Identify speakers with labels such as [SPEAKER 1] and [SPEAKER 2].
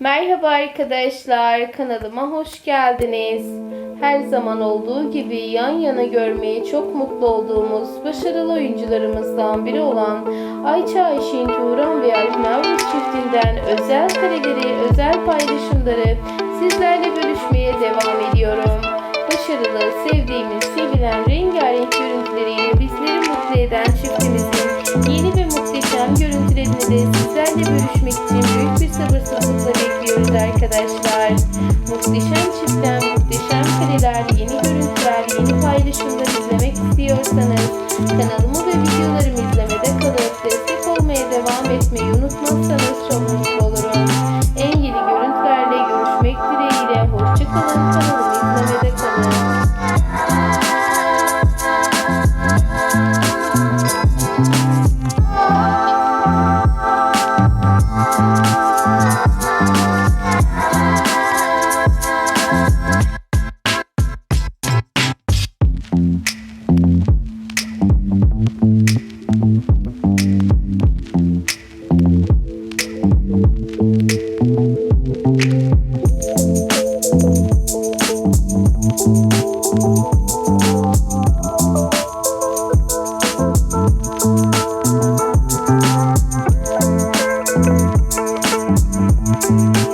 [SPEAKER 1] Merhaba arkadaşlar, kanalıma hoş geldiniz. Her zaman olduğu gibi yan yana görmeye çok mutlu olduğumuz başarılı oyuncularımızdan biri olan Ayça Ayşin Turan ve Alp Navruz çiftinden özel kareleri, özel paylaşımları sizlerle bölüşmeye devam ediyorum. Başarılı, sevdiğimiz, sevilen rengarenk görüntüleriyle bizleri mutlu eden bölümde sizlerle görüşmek için büyük bir sabırsızlıkla bekliyoruz arkadaşlar. Muhteşem çiftten muhteşem kareler, yeni görüntüler, yeni paylaşımlar izlemek istiyorsanız kanalımı ve videolarımı izlemede kalıp destek olmaya devam etmeyi unutmazsanız çok mutlu olurum. En yeni görüntülerle görüşmek dileğiyle hoşçakalın kanalımı izlemede kalın. Thank